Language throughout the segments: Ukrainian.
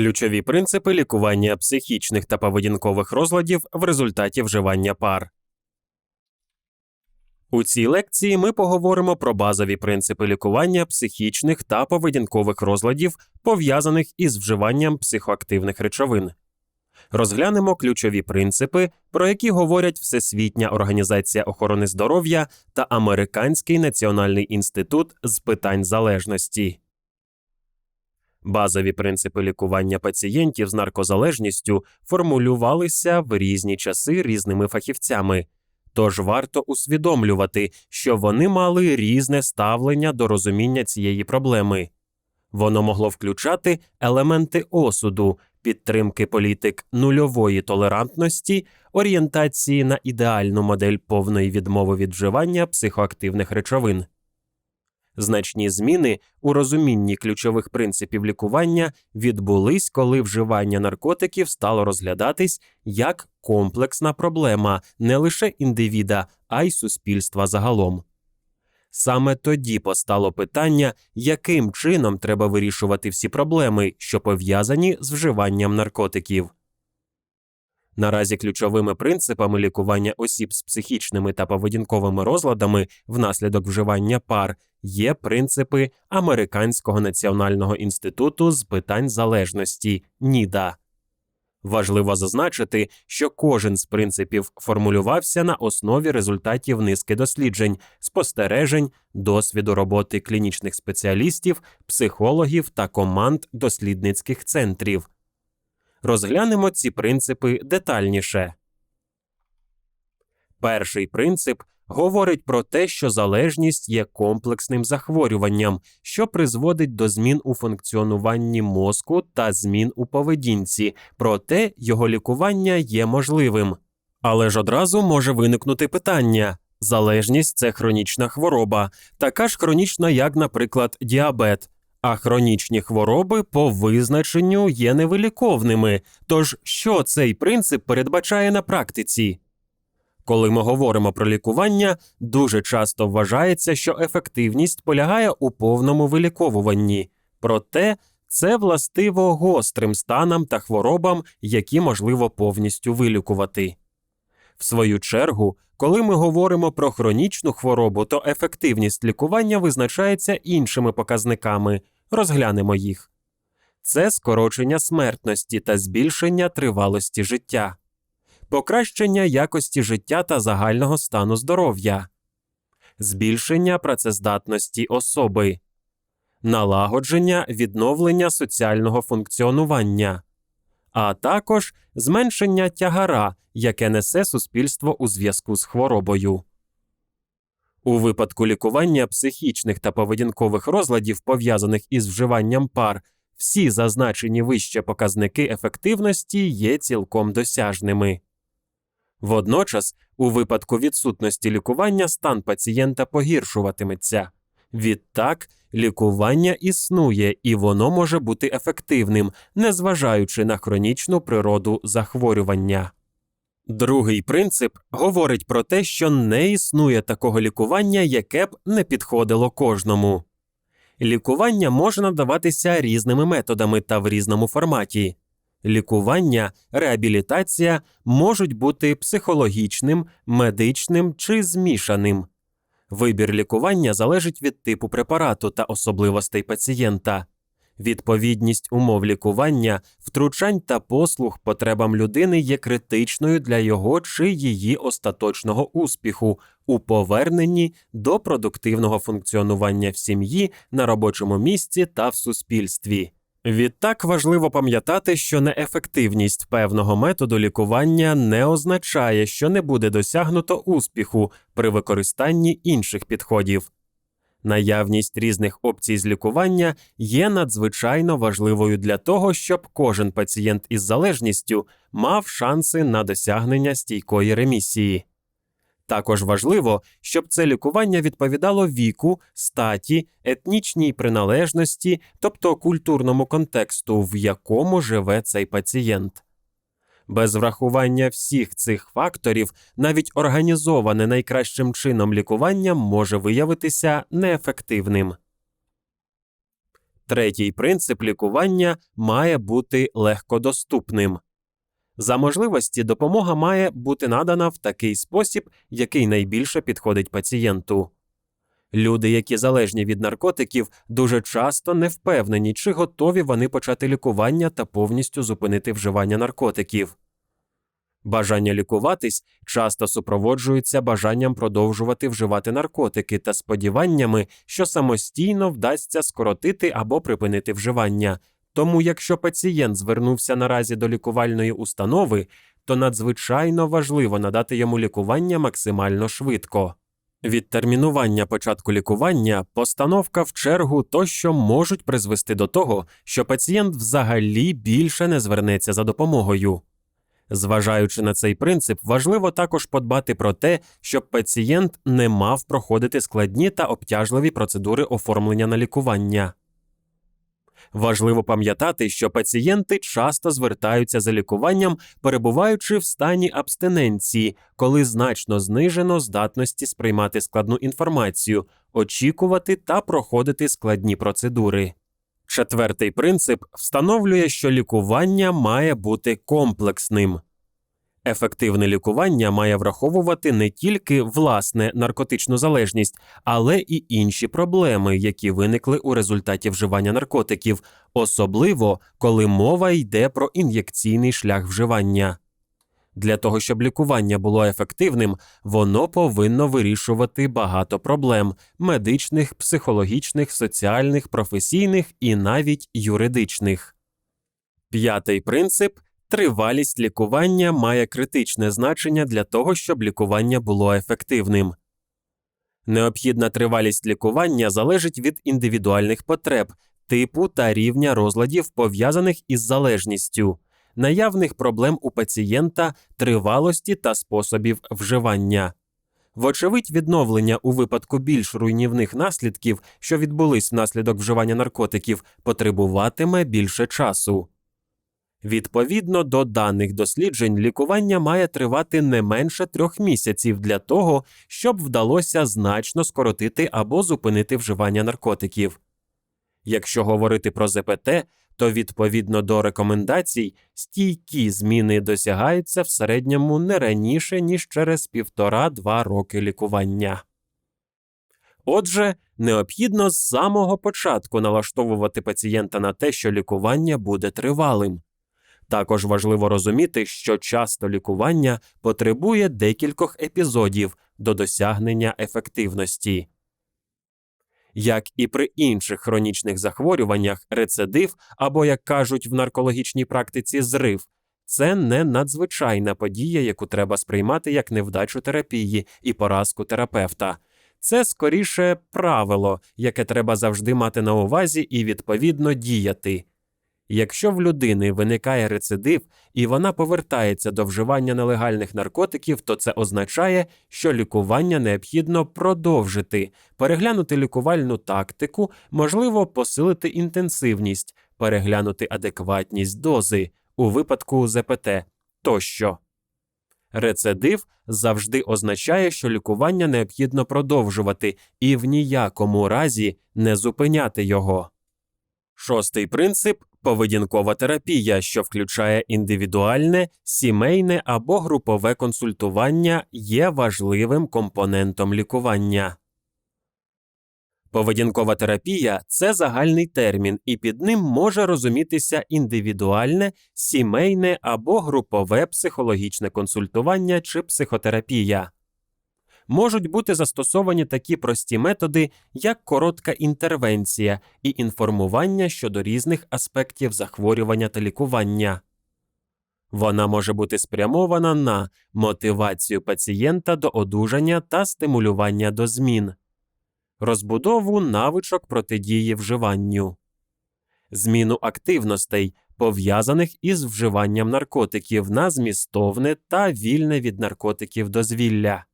Ключові принципи лікування психічних та поведінкових розладів в результаті вживання пар. У цій лекції ми поговоримо про базові принципи лікування психічних та поведінкових розладів, пов'язаних із вживанням психоактивних речовин. Розглянемо ключові принципи, про які говорять Всесвітня організація охорони здоров'я та Американський національний інститут з питань залежності. Базові принципи лікування пацієнтів з наркозалежністю формулювалися в різні часи різними фахівцями, тож варто усвідомлювати, що вони мали різне ставлення до розуміння цієї проблеми. Воно могло включати елементи осуду, підтримки політик нульової толерантності, орієнтації на ідеальну модель повної відмови від вживання психоактивних речовин. Значні зміни у розумінні ключових принципів лікування відбулись, коли вживання наркотиків стало розглядатись як комплексна проблема не лише індивіда, а й суспільства загалом. Саме тоді постало питання, яким чином треба вирішувати всі проблеми, що пов'язані з вживанням наркотиків. Наразі ключовими принципами лікування осіб з психічними та поведінковими розладами внаслідок вживання пар є принципи Американського національного інституту з питань залежності НІДА. Важливо зазначити, що кожен з принципів формулювався на основі результатів низки досліджень, спостережень, досвіду роботи клінічних спеціалістів, психологів та команд дослідницьких центрів. Розглянемо ці принципи детальніше. Перший принцип говорить про те, що залежність є комплексним захворюванням, що призводить до змін у функціонуванні мозку та змін у поведінці, проте його лікування є можливим. Але ж одразу може виникнути питання. Залежність це хронічна хвороба, така ж хронічна, як, наприклад, діабет. А хронічні хвороби по визначенню є невиліковними. Тож що цей принцип передбачає на практиці? Коли ми говоримо про лікування, дуже часто вважається, що ефективність полягає у повному виліковуванні, проте це властиво гострим станам та хворобам, які можливо повністю вилікувати. В свою чергу, коли ми говоримо про хронічну хворобу, то ефективність лікування визначається іншими показниками. Розглянемо їх. Це скорочення смертності та збільшення тривалості життя, покращення якості життя та загального стану здоров'я, збільшення працездатності особи, налагодження відновлення соціального функціонування, а також зменшення тягара, яке несе суспільство у зв'язку з хворобою. У випадку лікування психічних та поведінкових розладів, пов'язаних із вживанням пар, всі зазначені вище показники ефективності є цілком досяжними. Водночас, у випадку відсутності лікування стан пацієнта погіршуватиметься. Відтак, лікування існує і воно може бути ефективним, незважаючи на хронічну природу захворювання. Другий принцип говорить про те, що не існує такого лікування, яке б не підходило кожному. Лікування може надаватися різними методами та в різному форматі. Лікування, реабілітація можуть бути психологічним, медичним чи змішаним. Вибір лікування залежить від типу препарату та особливостей пацієнта. Відповідність умов лікування, втручань та послуг потребам людини є критичною для його чи її остаточного успіху у поверненні до продуктивного функціонування в сім'ї, на робочому місці та в суспільстві. Відтак важливо пам'ятати, що неефективність певного методу лікування не означає, що не буде досягнуто успіху при використанні інших підходів. Наявність різних опцій з лікування є надзвичайно важливою для того, щоб кожен пацієнт із залежністю мав шанси на досягнення стійкої ремісії. Також важливо, щоб це лікування відповідало віку, статі, етнічній приналежності, тобто культурному контексту, в якому живе цей пацієнт. Без врахування всіх цих факторів навіть організоване найкращим чином лікування може виявитися неефективним. Третій принцип лікування має бути легкодоступним. За можливості допомога має бути надана в такий спосіб, який найбільше підходить пацієнту. Люди, які залежні від наркотиків, дуже часто не впевнені, чи готові вони почати лікування та повністю зупинити вживання наркотиків. Бажання лікуватись часто супроводжується бажанням продовжувати вживати наркотики та сподіваннями, що самостійно вдасться скоротити або припинити вживання. Тому, якщо пацієнт звернувся наразі до лікувальної установи, то надзвичайно важливо надати йому лікування максимально швидко. Відтермінування початку лікування, постановка в чергу тощо можуть призвести до того, що пацієнт взагалі більше не звернеться за допомогою. Зважаючи на цей принцип, важливо також подбати про те, щоб пацієнт не мав проходити складні та обтяжливі процедури оформлення на лікування. Важливо пам'ятати, що пацієнти часто звертаються за лікуванням, перебуваючи в стані абстиненції, коли значно знижено здатності сприймати складну інформацію, очікувати та проходити складні процедури. Четвертий принцип встановлює, що лікування має бути комплексним. Ефективне лікування має враховувати не тільки власне наркотичну залежність, але і інші проблеми, які виникли у результаті вживання наркотиків, особливо коли мова йде про ін'єкційний шлях вживання. Для того, щоб лікування було ефективним, воно повинно вирішувати багато проблем медичних, психологічних, соціальних, професійних і навіть юридичних. П'ятий принцип Тривалість лікування має критичне значення для того, щоб лікування було ефективним. Необхідна тривалість лікування залежить від індивідуальних потреб, типу та рівня розладів, пов'язаних із залежністю, наявних проблем у пацієнта, тривалості та способів вживання. Вочевидь, відновлення у випадку більш руйнівних наслідків, що відбулись внаслідок вживання наркотиків, потребуватиме більше часу. Відповідно до даних досліджень, лікування має тривати не менше трьох місяців для того, щоб вдалося значно скоротити або зупинити вживання наркотиків. Якщо говорити про ЗПТ, то відповідно до рекомендацій стійкі зміни досягаються в середньому не раніше ніж через півтора-два роки лікування. Отже, необхідно з самого початку налаштовувати пацієнта на те, що лікування буде тривалим. Також важливо розуміти, що часто лікування потребує декількох епізодів до досягнення ефективності. Як і при інших хронічних захворюваннях, рецидив або, як кажуть в наркологічній практиці, зрив це не надзвичайна подія, яку треба сприймати як невдачу терапії і поразку терапевта. Це скоріше правило, яке треба завжди мати на увазі і відповідно діяти. Якщо в людини виникає рецидив і вона повертається до вживання нелегальних наркотиків, то це означає, що лікування необхідно продовжити, переглянути лікувальну тактику, можливо, посилити інтенсивність, переглянути адекватність дози у випадку ЗПТ тощо. Рецидив завжди означає, що лікування необхідно продовжувати і в ніякому разі не зупиняти його. Шостий принцип поведінкова терапія, що включає індивідуальне, сімейне або групове консультування, є важливим компонентом лікування. Поведінкова терапія це загальний термін, і під ним може розумітися індивідуальне, сімейне або групове психологічне консультування чи психотерапія можуть бути застосовані такі прості методи, як коротка інтервенція і інформування щодо різних аспектів захворювання та лікування. Вона може бути спрямована на мотивацію пацієнта до одужання та стимулювання до змін, розбудову навичок протидії вживанню, зміну активностей, пов'язаних із вживанням наркотиків на змістовне та вільне від наркотиків дозвілля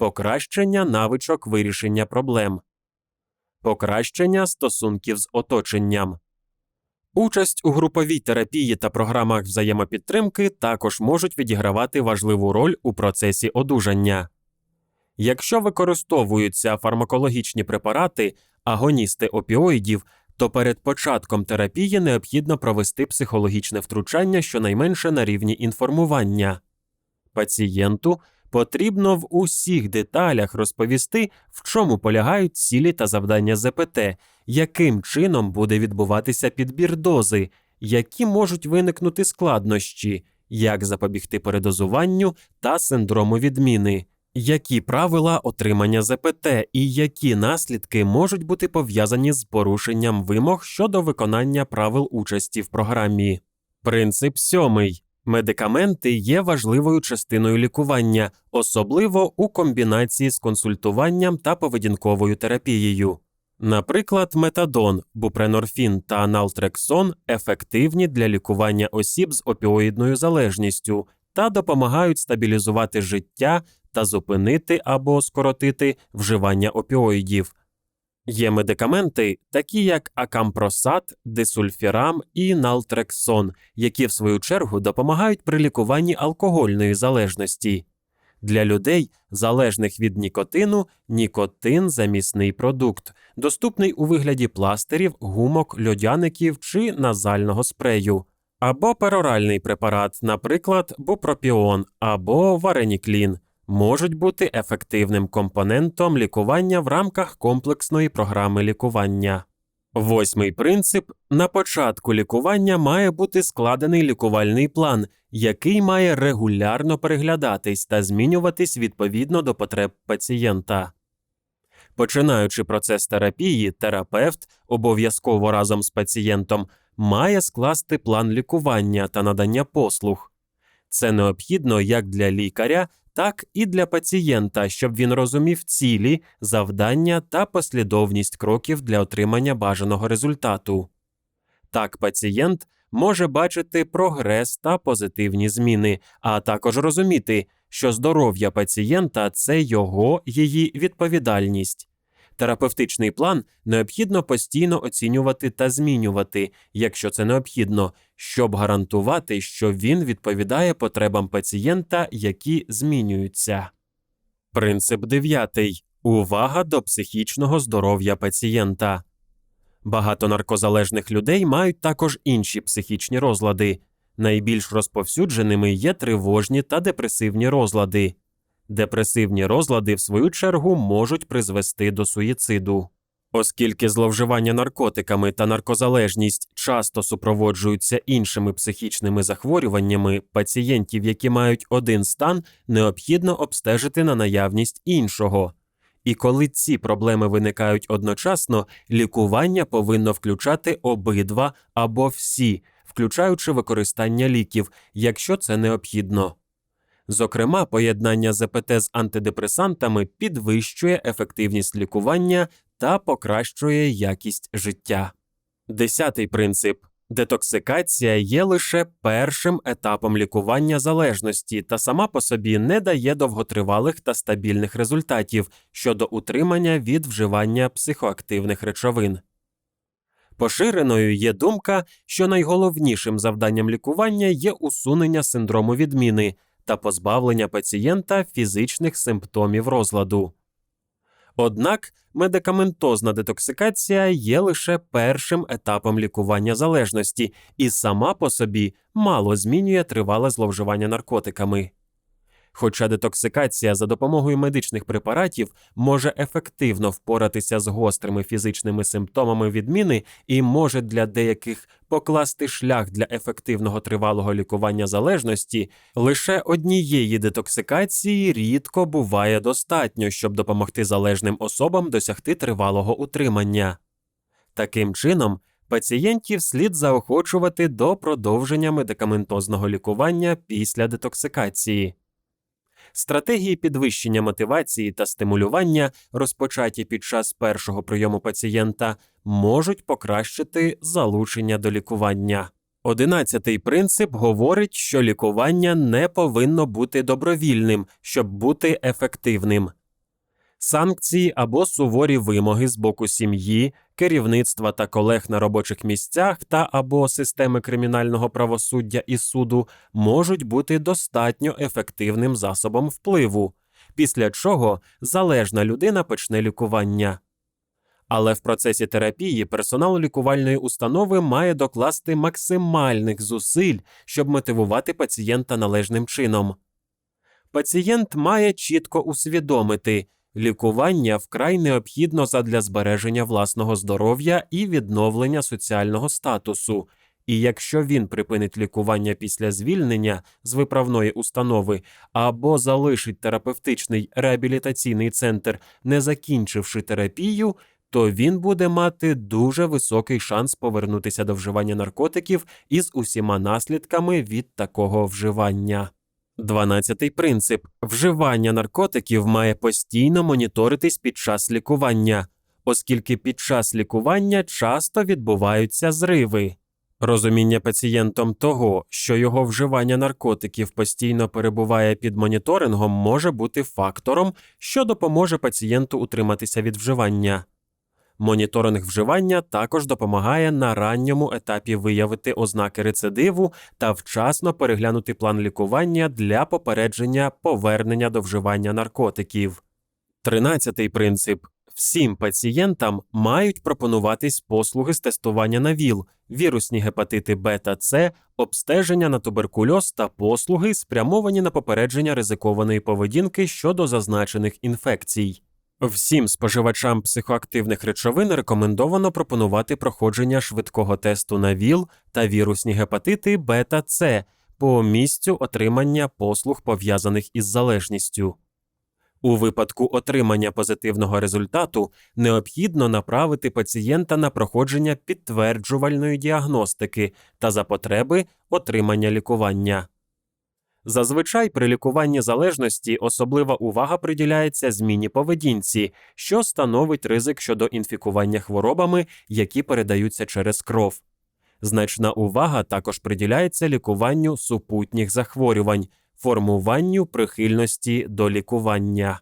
покращення навичок вирішення проблем, покращення стосунків з оточенням. Участь у груповій терапії та програмах взаємопідтримки також можуть відігравати важливу роль у процесі одужання. Якщо використовуються фармакологічні препарати, агоністи опіоїдів, то перед початком терапії необхідно провести психологічне втручання щонайменше на рівні інформування. Пацієнту потрібно в усіх деталях розповісти, в чому полягають цілі та завдання ЗПТ, яким чином буде відбуватися підбір дози, які можуть виникнути складнощі, як запобігти передозуванню та синдрому відміни, які правила отримання ЗПТ і які наслідки можуть бути пов'язані з порушенням вимог щодо виконання правил участі в програмі. Принцип сьомий. Медикаменти є важливою частиною лікування, особливо у комбінації з консультуванням та поведінковою терапією. Наприклад, метадон, бупренорфін та налтрексон ефективні для лікування осіб з опіоїдною залежністю та допомагають стабілізувати життя та зупинити або скоротити вживання опіоїдів. Є медикаменти, такі як акампросат, дисульфірам і налтрексон, які в свою чергу допомагають при лікуванні алкогольної залежності. Для людей, залежних від нікотину, нікотин замісний продукт, доступний у вигляді пластирів, гумок, льодяників чи назального спрею, або пероральний препарат, наприклад, бупропіон або вареніклін, можуть бути ефективним компонентом лікування в рамках комплексної програми лікування. Восьмий принцип на початку лікування має бути складений лікувальний план, який має регулярно переглядатись та змінюватись відповідно до потреб пацієнта. Починаючи процес терапії, терапевт обов'язково разом з пацієнтом має скласти план лікування та надання послуг. Це необхідно як для лікаря, так і для пацієнта, щоб він розумів цілі, завдання та послідовність кроків для отримання бажаного результату. Так пацієнт може бачити прогрес та позитивні зміни, а також розуміти, що здоров'я пацієнта це його її відповідальність. Терапевтичний план необхідно постійно оцінювати та змінювати, якщо це необхідно, щоб гарантувати, що він відповідає потребам пацієнта, які змінюються. Принцип 9. Увага до психічного здоров'я пацієнта. Багато наркозалежних людей мають також інші психічні розлади. Найбільш розповсюдженими є тривожні та депресивні розлади. Депресивні розлади, в свою чергу, можуть призвести до суїциду. Оскільки зловживання наркотиками та наркозалежність часто супроводжуються іншими психічними захворюваннями, пацієнтів, які мають один стан, необхідно обстежити на наявність іншого. І коли ці проблеми виникають одночасно, лікування повинно включати обидва або всі, включаючи використання ліків, якщо це необхідно. Зокрема, поєднання ЗПТ з антидепресантами підвищує ефективність лікування та покращує якість життя. Десятий принцип детоксикація є лише першим етапом лікування залежності та сама по собі не дає довготривалих та стабільних результатів щодо утримання від вживання психоактивних речовин. Поширеною є думка, що найголовнішим завданням лікування є усунення синдрому відміни та позбавлення пацієнта фізичних симптомів розладу. Однак медикаментозна детоксикація є лише першим етапом лікування залежності і сама по собі мало змінює тривале зловживання наркотиками. Хоча детоксикація за допомогою медичних препаратів може ефективно впоратися з гострими фізичними симптомами відміни і може для деяких покласти шлях для ефективного тривалого лікування залежності, лише однієї детоксикації рідко буває достатньо, щоб допомогти залежним особам досягти тривалого утримання. Таким чином, пацієнтів слід заохочувати до продовження медикаментозного лікування після детоксикації. Стратегії підвищення мотивації та стимулювання, розпочаті під час першого прийому пацієнта, можуть покращити залучення до лікування. Одинадцятий принцип говорить, що лікування не повинно бути добровільним, щоб бути ефективним. Санкції або суворі вимоги з боку сім'ї, керівництва та колег на робочих місцях та або системи кримінального правосуддя і суду можуть бути достатньо ефективним засобом впливу, після чого залежна людина почне лікування. Але в процесі терапії персонал лікувальної установи має докласти максимальних зусиль, щоб мотивувати пацієнта належним чином. Пацієнт має чітко усвідомити, лікування вкрай необхідно задля збереження власного здоров'я і відновлення соціального статусу. І якщо він припинить лікування після звільнення з виправної установи або залишить терапевтичний реабілітаційний центр, не закінчивши терапію, то він буде мати дуже високий шанс повернутися до вживання наркотиків із усіма наслідками від такого вживання. Дванадцятий принцип вживання наркотиків має постійно моніторитись під час лікування, оскільки під час лікування часто відбуваються зриви. Розуміння пацієнтом того, що його вживання наркотиків постійно перебуває під моніторингом, може бути фактором, що допоможе пацієнту утриматися від вживання. Моніторинг вживання також допомагає на ранньому етапі виявити ознаки рецидиву та вчасно переглянути план лікування для попередження повернення до вживання наркотиків. Тринадцятий принцип всім пацієнтам мають пропонуватись послуги з тестування на ВІЛ, вірусні гепатити Б та С, обстеження на туберкульоз та послуги, спрямовані на попередження ризикованої поведінки щодо зазначених інфекцій. Всім споживачам психоактивних речовин рекомендовано пропонувати проходження швидкого тесту на ВІЛ та вірусні гепатити Б та С по місцю отримання послуг пов'язаних із залежністю. У випадку отримання позитивного результату необхідно направити пацієнта на проходження підтверджувальної діагностики та за потреби отримання лікування. Зазвичай при лікуванні залежності особлива увага приділяється зміні поведінці, що становить ризик щодо інфікування хворобами, які передаються через кров. Значна увага також приділяється лікуванню супутніх захворювань, формуванню прихильності до лікування.